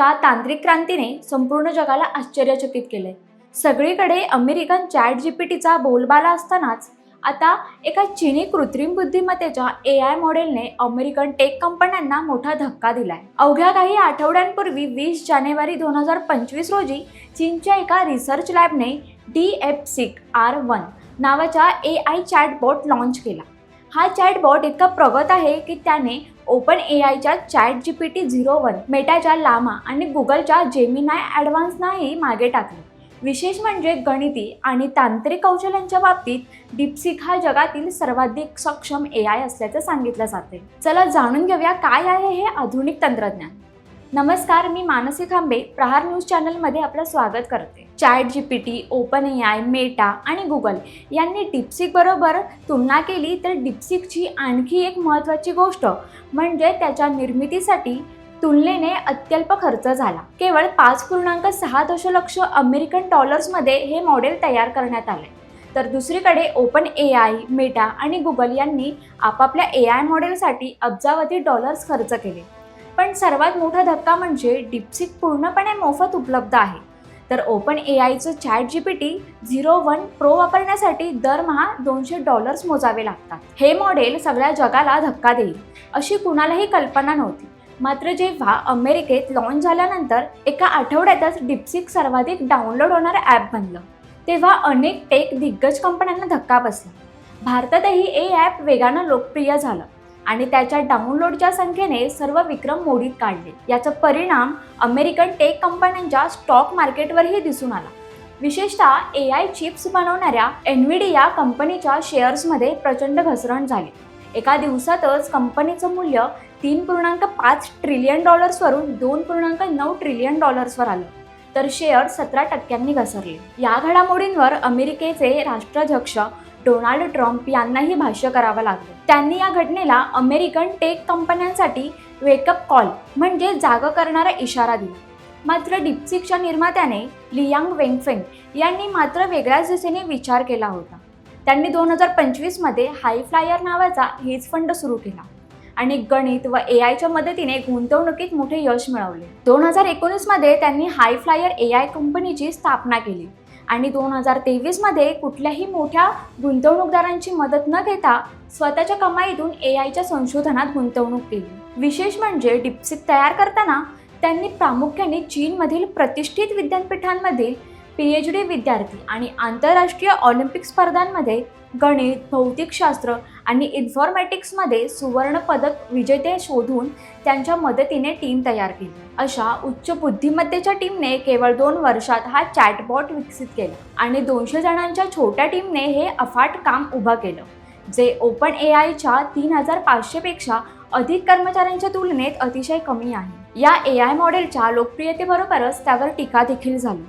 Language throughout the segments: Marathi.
एका तांत्रिक क्रांतीने संपूर्ण जगाला आश्चर्यचकित केले सगळीकडे अमेरिकन चॅट जीपीटीचा बोलबाला असतानाच आता एका चीनी कृत्रिम बुद्धिमत्तेच्या ए आय मॉडेलने अमेरिकन टेक कंपन्यांना मोठा धक्का दिलाय. अवघ्या काही आठवड्यांपूर्वी वीस जानेवारी दोन हजार पंचवीस रोजी चीनच्या एका रिसर्च लॅबने DeepSeek R one नावाचा ए आय चॅटबॉट लॉन्च केला. हा चॅटबॉट इतका प्रगत आहे की त्याने ओपन ए आयच्या chat G P T zero one मेटाच्या Llama आणि गुगलच्या जेमिनाय ॲडव्हान्सनाही मागे टाकले. विशेष म्हणजे गणिती आणि तांत्रिक कौशल्यांच्या बाबतीत डिप्सिक हा जगातील सर्वाधिक सक्षम ए आय असल्याचं सांगितलं जाते. चला जाणून घेऊया काय आहे हे आधुनिक तंत्रज्ञान. नमस्कार मी मानसी खांबे प्रहार न्यूज चॅनलमध्ये आपलं स्वागत करते. Chat G P T open A I Meta आणि गुगल यांनी डिप्सिकबरोबर तुलना केली तर डिप्सिकची आणखी एक महत्त्वाची गोष्ट म्हणजे त्याच्या निर्मितीसाठी तुलनेने अत्यल्प खर्च झाला. केवळ पाच पूर्णांक सहा दशलक्ष अमेरिकन डॉलर्समध्ये हे मॉडेल तयार करण्यात आले. तर दुसरीकडे ओपन ए आय मेटा आणि गुगल यांनी आपापल्या ए आय मॉडेलसाठी अब्जावधी डॉलर्स खर्च केले. पण सर्वात मोठा धक्का म्हणजे डिप्सिक पूर्णपणे मोफत उपलब्ध आहे. तर open A आयचं chat G P T zero one pro वापरण्यासाठी दरमहा दोनशे डॉलर्स मोजावे लागतात. हे मॉडेल सगळ्या जगाला धक्का देईल अशी कुणालाही कल्पना नव्हती. मात्र जेव्हा अमेरिकेत लॉन्च झाल्यानंतर एका आठवड्यातच डिप्सिक सर्वाधिक डाउनलोड होणारं ॲप बनलं. तेव्हा अनेक टेक दिग्गज कंपन्यांना धक्का बसला. भारतातही हे ॲप वेगानं लोकप्रिय झालं. आणि त्याच्या डाउनलोडच्या संख्येने सर्व विक्रम मोडीत काढले. याचा परिणाम अमेरिकन टेक कंपन्यांच्या स्टॉक मार्केटवरही दिसून आला. विशेषतः ए आय चिप्स बनवणाऱ्या एनव्हिडी या कंपनीच्या शेअर्समध्ये प्रचंड घसरण झाली. एका दिवसातच कंपनीचं मूल्य तीन पूर्णांक पाच ट्रिलियन डॉलर्सवरून दोन पूर्णांक नऊ ट्रिलियन डॉलर्सवर आलं. तर शेअर सतरा टक्क्यांनी घसरले. या घडामोडींवर अमेरिकेचे राष्ट्राध्यक्ष डोनाल्ड ट्रम्प यांनाही भाष्य करावं लागलं. त्यांनी या घटनेला अमेरिकन टेक कंपन्यांसाठी वेकअप कॉल म्हणजे जाग करणारा इशारा दिला. मात्र डिप्सिकच्या निर्मात्याने लियांग वेंगफेंग यांनी मात्र वेगळ्याच दिशेने विचार केला होता. त्यांनी दोन हजार पंचवीसमध्ये हाय फ्लायर नावाचा हेज फंड सुरू केला आणि गणित व ए आयच्या मदतीने गुंतवणुकीत मोठे यश मिळवले. दोन हजार एकोणीसमध्ये त्यांनी हायफ्लायर ए आय कंपनीची स्थापना केली. आणि दोन हजार तेवीसमध्ये कुठल्याही मोठ्या गुंतवणूकदारांची मदत न घेता स्वतःच्या कमाईतून ए आयच्या संशोधनात गुंतवणूक केली. विशेष म्हणजे डिप्सिक तयार करताना त्यांनी प्रामुख्याने चीनमधील प्रतिष्ठित विद्यापीठांमधील पी एच डी विद्यार्थी आणि आंतरराष्ट्रीय ऑलिम्पिक स्पर्धांमध्ये गणित भौतिकशास्त्र आणि इन्फॉर्मॅटिक्समध्ये सुवर्णपदक विजेते शोधून त्यांच्या मदतीने टीम तयार केली. अशा उच्च बुद्धिमत्तेच्या टीमने केवळ दोन वर्षात हा चॅटबॉट विकसित केला आणि दोनशे जणांच्या छोट्या टीमने हे अफाट काम उभं केलं जे ओपन ए आयच्या तीन हजार पाचशेपेक्षा अधिक कर्मचाऱ्यांच्या तुलनेत अतिशय कमी आहे. या ए आय मॉडेलच्या लोकप्रियतेबरोबरच त्यावर टीका देखील झाली.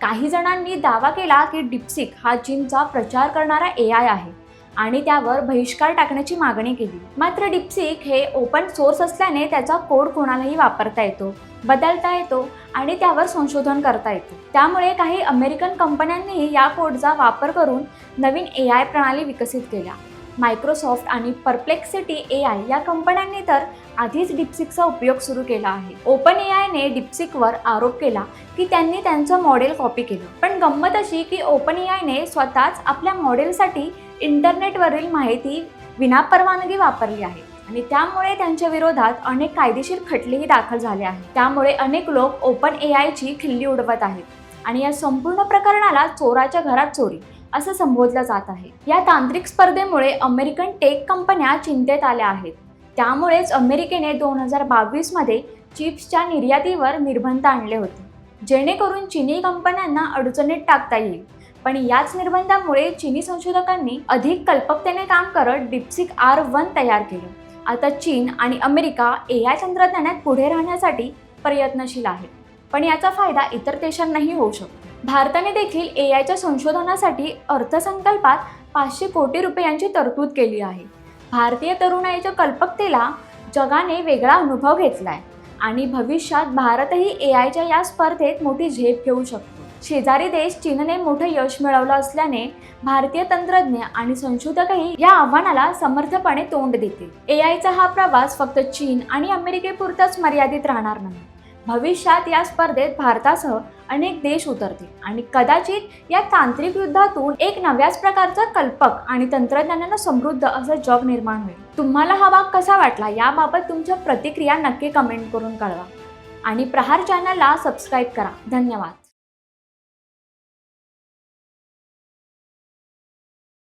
काही जणांनी दावा केला की डिप्सिक हा चीनचा प्रचार करणारा ए आय आहे. आणि त्यावर बहिष्कार टाकण्याची मागणी केली. मात्र डिप्सिक हे ओपन सोर्स असल्याने त्याचा कोड कोणालाही वापरता येतो बदलता येतो आणि त्यावर संशोधन करता येतो. त्यामुळे काही अमेरिकन कंपन्यांनीही या कोडचा वापर करून नवीन ए आय प्रणाली विकसित केल्या. मायक्रोसॉफ्ट आणि परप्लेक्सिटी ए आय या कंपन्यांनी तर आधीच डिप्सिकचा उपयोग सुरू केला आहे. ओपन ए आयने डिप्सिकवर आरोप केला की त्यांनी त्यांचं मॉडेल कॉपी केलं. पण गंमत अशी की ओपन ए आयने स्वतःच आपल्या मॉडेलसाठी इंटरनेटवरील माहिती विनापरवानगी वापरली आहे. आणि त्यामुळे त्यांच्या विरोधात अनेक कायदेशीर खटलेही दाखल झाले आहेत. त्यामुळे अनेक लोक ओपन ए आयची खिल्ली उडवत आहेत. आणि या संपूर्ण प्रकरणाला चोराच्या घरात चोरी. असं संबोधलं जात आहे. या तांत्रिक स्पर्धेमुळे अमेरिकन टेक कंपन्या चिंतेत आल्या आहेत. त्यामुळेच अमेरिकेने दोन हजार बावीसमध्ये चिप्सच्या निर्यातीवर निर्बंध आणले होते. जेणेकरून चिनी कंपन्यांना अडचणीत टाकता येईल. पण याच निर्बंधामुळे चिनी संशोधकांनी अधिक कल्पकतेने काम करत डिप्सिक आर वन तयार केलं. आता चीन आणि अमेरिका ए आय तंत्रज्ञानात पुढे राहण्यासाठी प्रयत्नशील आहेत. पण याचा फायदा इतर देशांनाही होऊ शकतो. भारताने देखील ए आयच्या संशोधनासाठी अर्थसंकल्पात पाचशे कोटी रुपयांची तरतूद केली आहे. भारतीय तरुणाईच्या कल्पकतेला जगाने वेगळा अनुभव घेतला आहे आणि भविष्यात भारतही ए आयच्या या स्पर्धेत मोठी झेप घेऊ शकतो. शेजारी देश चीनने मोठं यश मिळवलं असल्याने भारतीय तंत्रज्ञ आणि संशोधकही या आव्हानाला समर्थपणे तोंड देतील. ए आयचा हा प्रवास फक्त चीन आणि अमेरिकेपुरताच मर्यादित राहणार नाही. भविष्यात या स्पर्धेत भारतासह अनेक देश उतरतील. आणि कदाचित या तांत्रिक युद्धातून एक नव्याच प्रकारचं कल्पक आणि तंत्रज्ञानानं समृद्ध असं जग निर्माण होईल. तुम्हाला हा भाग कसा वाटला याबाबत तुमच्या प्रतिक्रिया नक्की कमेंट करून कळवा. आणि प्रहार चॅनलला सबस्क्राईब करा. धन्यवाद.